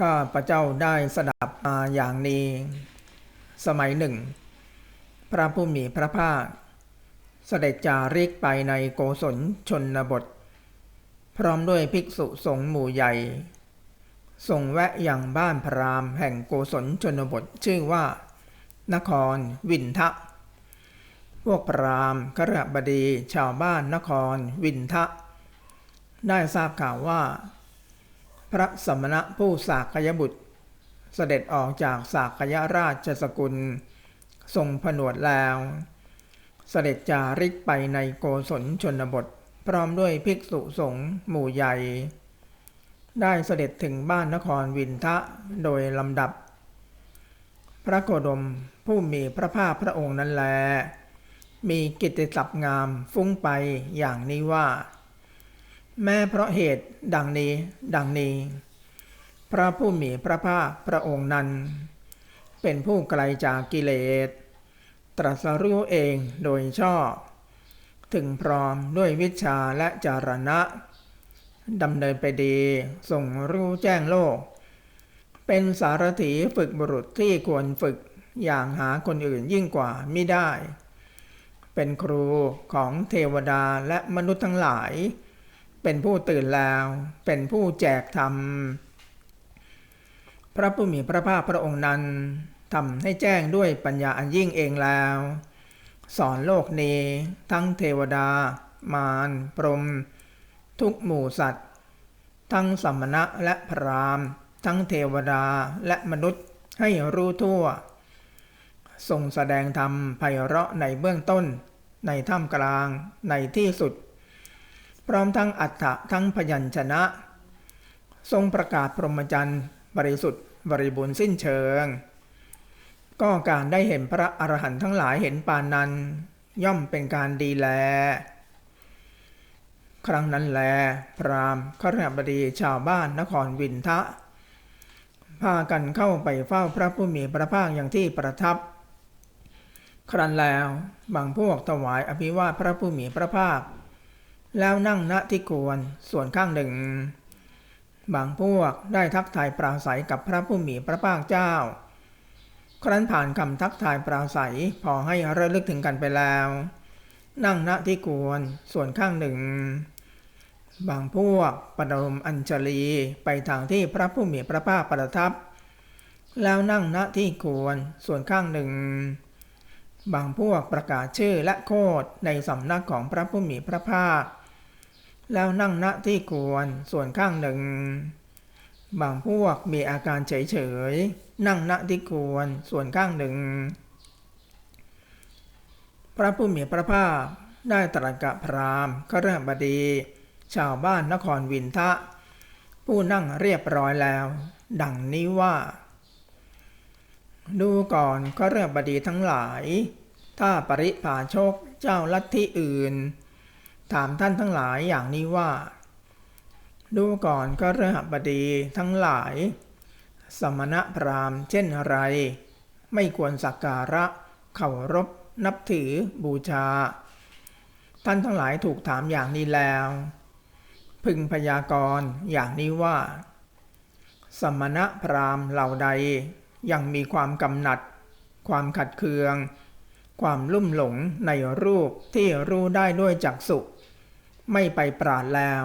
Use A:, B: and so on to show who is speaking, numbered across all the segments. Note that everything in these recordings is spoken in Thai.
A: ข้าพระเจ้าได้สดับมาอย่างนี้ สมัยหนึ่ง พระผู้มีพระภาค เสด็จจาริกไปในโกศลชนบท พร้อมด้วยภิกษุสงฆ์หมู่ใหญ่ทรงแวะอย่างบ้านพรามแห่งโกศลชนบทชื่อว่า นครวินทะ พวกพรามกระบดีชาวบ้านนครวินทะ ได้ทราบข่าวว่า พระสมณะผู้สากยบุตร เสด็จออกจากสากยราชสกุล ทรงผนวดแล้ว เสด็จจาริกไปในโกศลชนบท พร้อมด้วยภิกษุสงฆ์หมู่ใหญ่ ได้เสด็จถึงบ้านนครวินทะโดยลำดับ พระโคดมผู้มีพระภาคพระองค์นั้นแล มีกิตติศัพท์งามฟุ้งไปอย่างนี้ว่า แม้เพราะเหตุดังนี้ดังนี้ พระผู้มีพระภาคพระองค์นั้น เป็นผู้ไกลจากกิเลส ตรัสรู้เองโดยชอบ ถึงพร้อมด้วยวิชาและจารณะดำเนินไปดีส่งรู้แจ้งโลก เป็นสารถีฝึกบุรุษที่ควรฝึกอย่างหาคนอื่นยิ่งกว่าไม่ได้ เป็นครูของเทวดาและมนุษย์ทั้งหลาย เป็นผู้ตื่นแล้ว เป็นผู้แจกธรรม พระผู้มีพระภาคพระองค์นั้นทำให้แจ้งด้วยปัญญาอันยิ่งเองแล้ว สอนโลกนี้ทั้งเทวดา มารพรม ทุกหมู่สัตว์ ทั้งสัมณะและพรามทั้งเทวดาและมนุษย์ให้รู้ทั่ว ทรงแสดงธรรมไพเราะในเบื้องต้น ในท่ามกลางในที่สุด พร้อมทั้งอัฏฐะทั้งพยัญชนะ ทรงประกาศพรหมจรรย์บริสุทธิ์บริบูรณ์สิ้นเชิง ก็การได้เห็นพระอรหันต์ทั้งหลายเห็นปานนั้น ย่อมเป็นการดีแล ครั้งนั้นแล พราหมณ์ขรบดีชาวบ้านนครวินทะ พากันเข้าไปเฝ้าพระผู้มีพระภาคอย่างที่ประทับ ครั้นแล้วบางพวกถวายอภิวาทพระผู้มีพระภาค แล้วนั่งณที่ควรส่วนข้างหนึ่ง บางพวกได้ทักทายปราศัยกับพระผู้มีพระภาคเจ้า ครั้นผ่านคำทักทายปราศัยพอให้ระลึกถึงกันไปแล้ว นั่งณที่ควรส่วนข้างหนึ่ง บางพวกประดมอัญชลีไปทางที่พระผู้มีพระภาคประทับ แล้วนั่งณที่ควรส่วนข้างหนึ่งบางพวกประกาศชื่อและโคดในสำนักของพระผู้มีพระภาค แล้วนั่งณที่ควรส่วนข้างหนึ่ง บางพวกมีอาการเฉยๆ นั่งณที่ควรส่วนข้างหนึ่ง พระผู้มีพระภาคได้ตรัสกับพราหมณ์ขรบดี ชาวบ้านนครวินทะ ผู้นั่งเรียบร้อยแล้ว ดังนี้ว่า ดูก่อนก็เรื่องบดีทั้งหลาย ถ้าปริภาชกเจ้าลัทธิอื่น ถามท่านทั้งหลายอย่างนี้ว่า ดูก่อนก็เรื่องบดีทั้งหลาย สมณพราหมณ์เช่นไร ไม่ควรสักการะเคารพนับถือบูชา ท่านทั้งหลายถูกถามอย่างนี้แล้ว พึงพยากรณ์อย่างนี้ว่า สมณพราหมณ์เหล่าใดยังมีความกำหนัด ความขัดเคือง ความลุ่มหลงในรูปที่รู้ได้ด้วยจักสุ ไม่ไปปราดแล้ว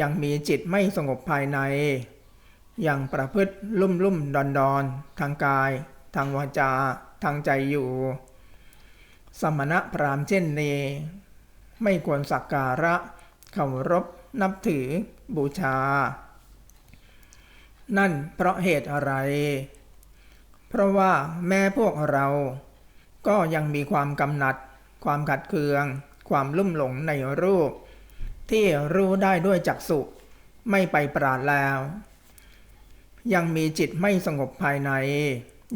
A: ยังมีจิตไม่สงบภายใน ยังประพฤติลุ่มลุ่มดอนดอนทางกาย ทางวาจา ทางใจอยู่ สมณพราหมณ์เช่นนี้ไม่ควรสักการะเคารพนับถือบูชา นั่นเพราะเหตุอะไร เพราะว่าแม้พวกเราก็ยังมีความกำหนัด ความขัดเคือง ความลุ่มหลงในรูป ที่รู้ได้ด้วยจักสุไม่ไปปราดแล้ว ยังมีจิตไม่สงบภายใน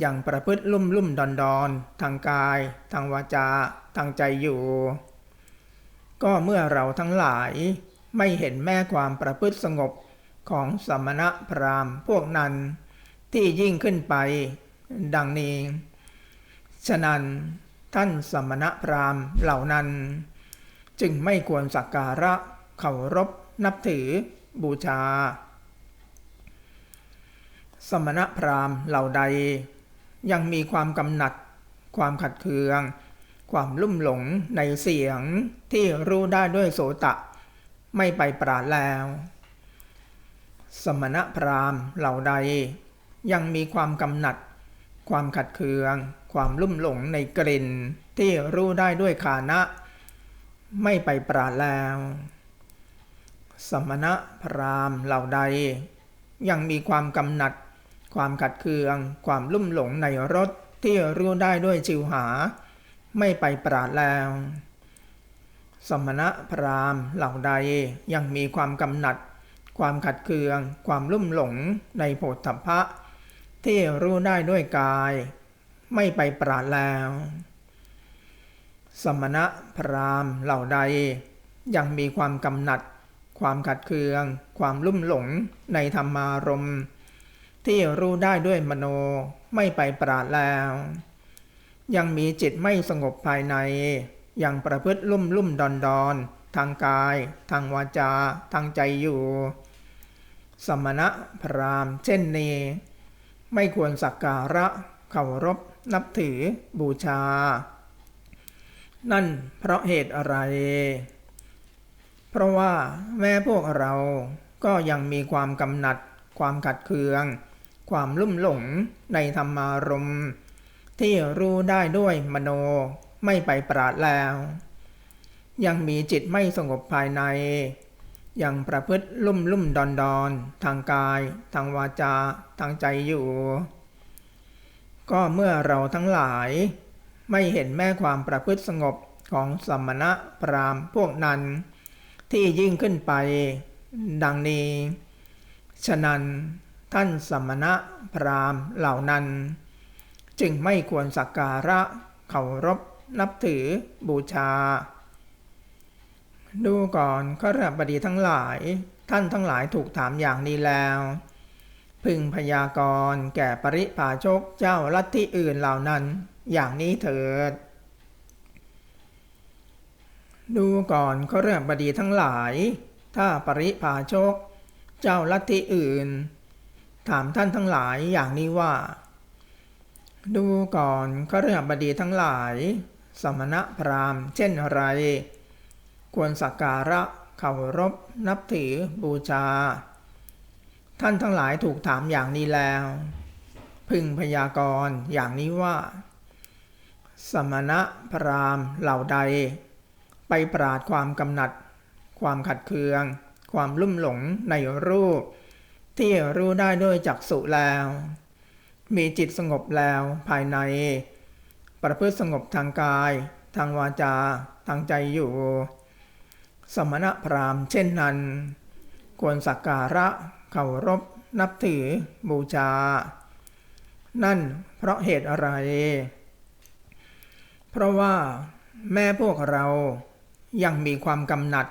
A: ยังประพฤติลุ่มลุ่มดอนดอนทางกาย ทางวาจา ทางใจอยู่ ก็เมื่อเราทั้งหลายไม่เห็นแม่ความประพฤติสงบของสมณะพราหมณ์พวกนั้น ที่ยิ่งขึ้นไป ดังนี้ ฉะนั้นท่านสมณะพราหมณ์เหล่านั้น จึงไม่ควรสักการะเคารพนับถือบูชา สมณพราหมณ์เหล่าใด ยังมีความกำหนัด ความขัดเคือง ความลุ่มหลงในเสียงที่รู้ได้ด้วยโสตะ ไม่ไปปราดแล้ว สมณพราหมณ์เหล่าใด ยังมีความกำหนัด ความขัดเคือง ความลุ่มหลงในกลิ่นที่รู้ได้ด้วยคานะ ไม่ไปปราดแล้ว สมณะพราหมณ์เหล่าใด ยังมีความกำหนัด ความขัดเคือง ความลุ่มหลงในรสที่รู้ได้ด้วยจิวหา ไม่ไปปราดแล้ว สมณะพราหมณ์เหล่าใดยังมีความกำหนัด ความขัดเคือง ความลุ่มหลงในโผฏฐัพพะที่รู้ได้ด้วยกาย ไม่ไปปราดแล้ว สมณะพราหมณ์เหล่าใด ยังมีความกำหนัด ความขัดเคือง ความลุ่มหลงในธรรมารมณ์ที่รู้ได้ด้วยมโนไม่ไปปราดแล้ว ยังมีจิตไม่สงบภายใน ยังประพฤติลุ่มลุ่มดอนดอนทางกาย ทางวาจา ทางใจอยู่ สมณะพราหมณ์เช่นนี้ ไม่ควรสักการะเคารพนับถือบูชา นั่นเพราะเหตุอะไร เพราะว่าแม้พวกเราก็ยังมีความกำหนัด ความขัดเคือง ความลุ่มหลงในธรรมารมณ์ ที่รู้ได้ด้วยมโนไม่ไปปราดแล้ว ยังมีจิตไม่สงบภายใน ยังประพฤติลุ่มลุ่มดอนดอนทางกาย ทางวาจา ทางใจอยู่ ก็เมื่อเราทั้งหลาย ไม่เห็นแม่ความประพฤติสงบของสมณะพราหมณ์พวกนั้น ที่ยิ่งขึ้นไป ดังนี้ ฉะนั้นท่านสมณะพราหมณ์เหล่านั้น จึงไม่ควรสักการะเคารพนับถือบูชา ดูก่อนข้ารบดีทั้งหลาย ท่านทั้งหลายถูกถามอย่างนี้แล้ว พึงพยากรณ์แก่ปริภาชกเจ้าลัทธิอื่นเหล่านั้น อย่างนี้เถิด ดูก่อนเข้าราบดีทั้งหลาย ถ้าปริภาชก เจ้าลัทธิอื่น ถามท่านทั้งหลายอย่างนี้ว่า ดูก่อนเข้าราบดีทั้งหลาย สมณะพราหมณ์ เช่นไร ควรสักการะเคารพนับถือบูชา ท่านทั้งหลายถูกถามอย่างนี้แล้ว พึงพยากรณ์อย่างนี้ว่า สมณะพราหมณ์เหล่าใด ไปปราดความกำหนัด ความขัดเคือง ความลุ่มหลงในรูป ที่รู้ได้ด้วยจักษุแล้ว มีจิตสงบแล้วภายใน ประพฤติสงบทางกาย ทางวาจา ทางใจอยู่ สมณะพราหมณ์เช่นนั้น ควรสักการะเคารพนับถือบูชา นั่นเพราะเหตุอะไร เพราะว่าแม่พวกเรายังมีความกำหนัด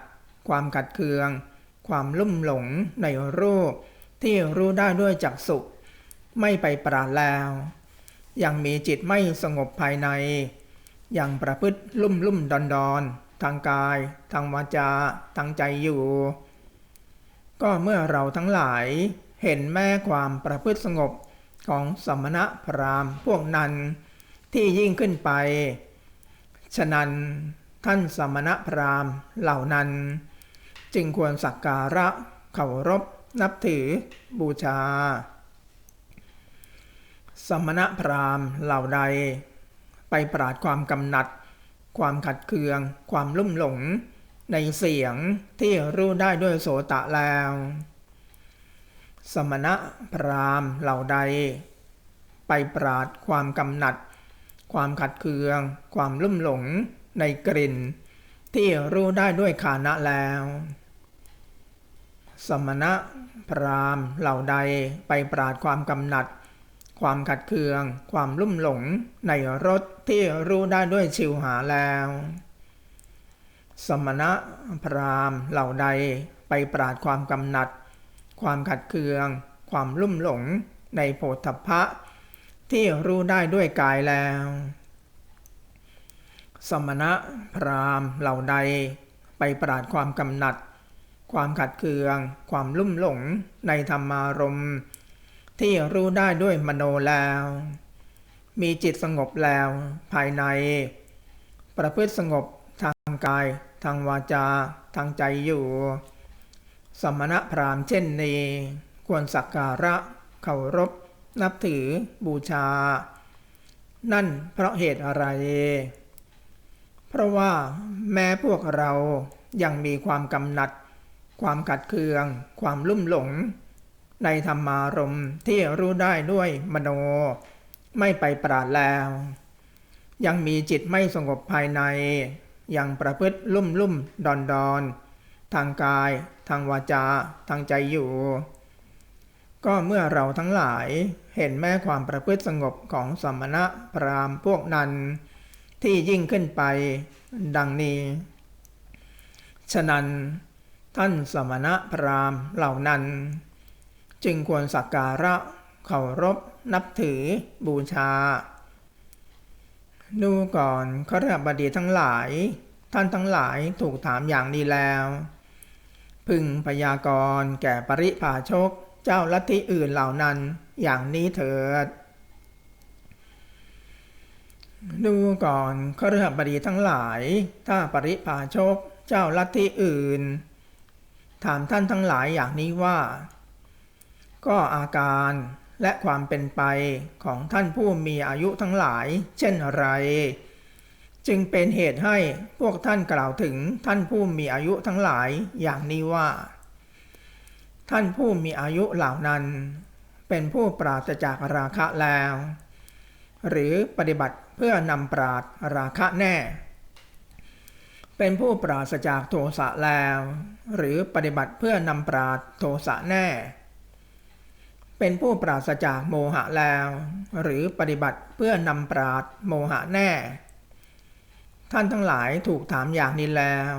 A: ความขัดเคือง ความลุ่มหลงในรูปที่รู้ได้ด้วยจักษุไม่ไปปราดแล้ว ยังมีจิตไม่สงบภายใน ยังประพฤติลุ่มลุ่มดอนดอนทางกาย ทางวาจา ทางใจอยู่ ก็เมื่อเราทั้งหลายเห็นแม่ความประพฤติสงบของสมณะพราหมณ์พวกนั้นที่ยิ่งขึ้นไป ฉะนั้นท่านสมณะพราหมณ์เหล่านั้น จึงควรสักการะเคารพนับถือบูชา สมณะพราหมณ์เหล่าใด ไปปราดความกำหนัด ความขัดเคือง ความลุ่มหลง ในเสียงที่รู้ได้ด้วยโสตะแล้ว สมณะพราหมณ์เหล่าใด ไปปราดความกำหนัด ความขัดเคือง ความลุ่มหลงในกลิ่น ที่รู้ได้ด้วยขานะแล้ว สมณะพราหม์เหล่าใดไปปราดความกำหนัด ความขัดเคือง ความลุ่มหลงในรสที่รู้ได้ด้วยชิวหาแล้ว สมณะพราหม์เหล่าใดไปปราดความกำหนัด ความขัดเคือง ความลุ่มหลงในโพธพะ ที่รู้ได้ด้วยกายแล้ว สมณะพราหมณ์เหล่าใด ไปปราดความกำหนัด ความขัดเคือง ความลุ่มหลงในธรรมารมณ์ที่รู้ได้ด้วยมโนแล้ว มีจิตสงบแล้วภายใน ประพฤติสงบทางกาย ทางวาจา ทางใจอยู่ สมณะพราหมณ์เช่นนี้ ควรสักการะเคารพ นับถือบูชา นั่นเพราะเหตุอะไร เพราะว่าแม้พวกเรายังมีความกำหนัด ความขัดเคือง ความลุ่มหลง ในธรรมารมที่รู้ได้ด้วยมโน ไม่ไปปราดแล้ว ยังมีจิตไม่สงบภายใน ยังประพฤติลุ่มลุ่มดอนดอนทางกาย ทางวาจา ทางใจอยู่ ก็เมื่อเราทั้งหลาย เห็นแม้ความประพฤติสงบของสมณะพราหมณ์พวกนั้น ที่ยิ่งขึ้นไปดังนี้ ฉะนั้นท่านสมณะพราหมณ์เหล่านั้น จึงควรสักการะเคารพนับถือบูชา ดูก่อนขรบดีทั้งหลาย ท่านทั้งหลายถูกถามอย่างนี้แล้ว พึงพยากรณ์แก่ปริภาชกเจ้าลัทธิอื่นเหล่านั้น อย่างนี้เถิด ดูก่อนขรบดีทั้งหลาย ถ้าปริภาชกเจ้าลัทธิอื่น ถามท่านทั้งหลายอย่างนี้ว่า ก็อาการและความเป็นไปของท่านผู้มีอายุทั้งหลาย เช่นไร จึงเป็นเหตุให้พวกท่านกล่าวถึงท่านผู้มีอายุทั้งหลายอย่างนี้ว่า ท่านผู้มีอายุเหล่านั้น เป็นผู้ปราศจากราคะแล้ว หรือปฏิบัติเพื่อนำปราดราคะแน่ เป็นผู้ปราศจากโทสะแล้ว หรือปฏิบัติเพื่อนำปราดโทสะแน่ เป็นผู้ปราศจากโมหะแล้ว หรือปฏิบัติเพื่อนำปราดโมหะแน่ ท่านทั้งหลายถูกถามอย่างนี้แล้ว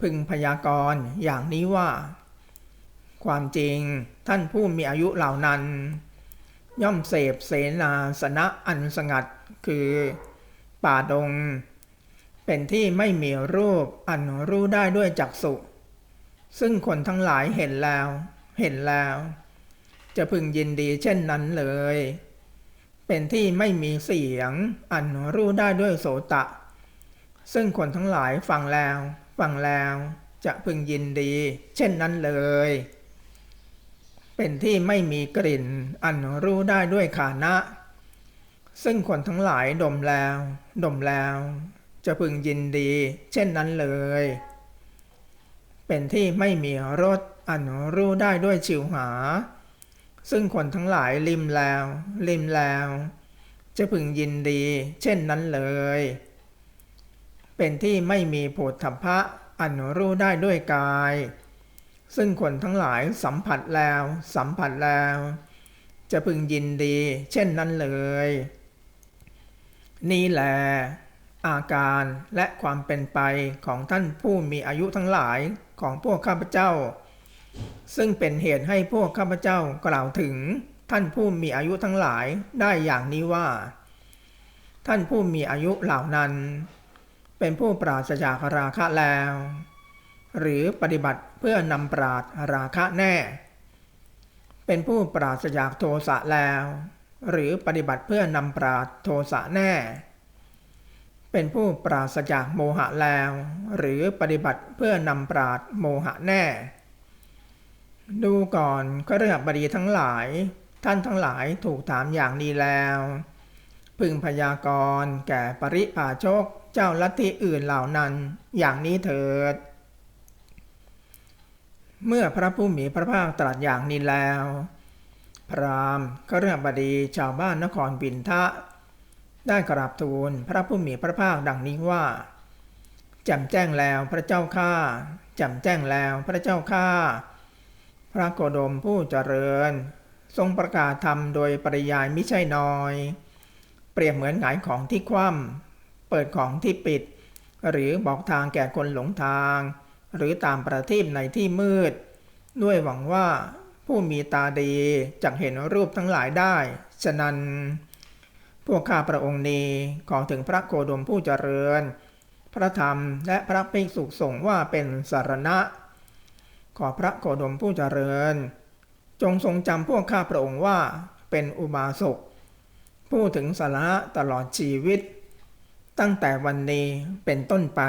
A: พึงพยากรณ์อย่างนี้ว่า ความจริงท่านผู้มีอายุเหล่านั้น ย่อมเสพเสนาสนะอันสงัดคือป่าดง เป็นที่ไม่มีรูปอันรู้ได้ด้วยจักษุซึ่งคนทั้งหลายเห็นแล้ว เห็นแล้ว จะพึงยินดีเช่นนั้นเลย เป็นที่ไม่มีเสียงอันรู้ได้ด้วยโสตะ ซึ่งคนทั้งหลายฟังแล้ว ฟังแล้ว จะพึงยินดี เช่นนั้นเลย เป็นที่ไม่มีกลิ่นอันรู้ได้ด้วยขานะ ซึ่งคนทั้งหลายดมแล้ว ดมแล้ว จะพึงยินดีเช่นนั้นเลย เป็นที่ไม่มีรสอันรู้ได้ด้วยชิวหา ซึ่งคนทั้งหลายลิมแล้ว ลิมแล้ว จะพึงยินดีเช่นนั้นเลย เป็นที่ไม่มีโผฏฐัพพะอันรู้ได้ด้วยกาย ซึ่งคนทั้งหลายสัมผัสแล้ว สัมผัสแล้ว จะพึงยินดี เช่นนั้นเลย นี่แหละอาการและความเป็นไปของท่านผู้มีอายุทั้งหลายของพวกข้าพเจ้า ซึ่งเป็นเหตุให้พวกข้าพเจ้ากล่าวถึงท่านผู้มีอายุทั้งหลายได้อย่างนี้ว่า ท่านผู้มีอายุเหล่านั้น เป็นผู้ปราศจากราคะแล้ว หรือปฏิบัติเพื่อนำปราดราคะแน่ เป็นผู้ปราศจากโทสะแล้ว หรือปฏิบัติเพื่อนำปราดโทสะแน่ เป็นผู้ปราศจากโมหะแล้ว หรือปฏิบัติเพื่อนำปราดโมหะแน่ ดูก่อนก็เรื่องบดีทั้งหลาย ท่านทั้งหลายถูกถามอย่างนี้แล้ว พึงพยากรณ์แก่ปริภาชกเจ้าลัทธิอื่นเหล่านั้น อย่างนี้เถิด เมื่อพระผู้มีพระภาคตรัสอย่างนี้แล้ว พราหมณ์ก็เรื่องบดีชาวบ้านนครบินทะ ได้กราบทูลพระผู้มีพระภาคดังนี้ว่าแจ่มแจ้งแล้วพระเจ้าข้าแจ่มแจ้งแล้วพระเจ้าข้าพระโกดมผู้เจริญ ทรงประกาศธรรมโดยปริยายมิใช่น้อย เปรียบเหมือนหงายของที่คว่ำเปิดของที่ปิด หรือบอกทางแก่คนหลงทาง หรือตามประทีปในที่มืด ด้วยหวังว่าผู้มีตาดีจะเห็นรูปทั้งหลายได้ ฉะนั้น พวกข้าพระองค์นี้ขอถึงพระโคดมผู้เจริญ พระธรรมและพระภิกษุสงฆ์ว่าเป็นสารณะ ขอพระโคดมผู้เจริญ จงทรงจำพวกข้าพระองค์ว่าเป็นอุบาสกผู้ถึงสาระตลอดชีวิต ตั้งแต่วันนี้เป็นต้นไป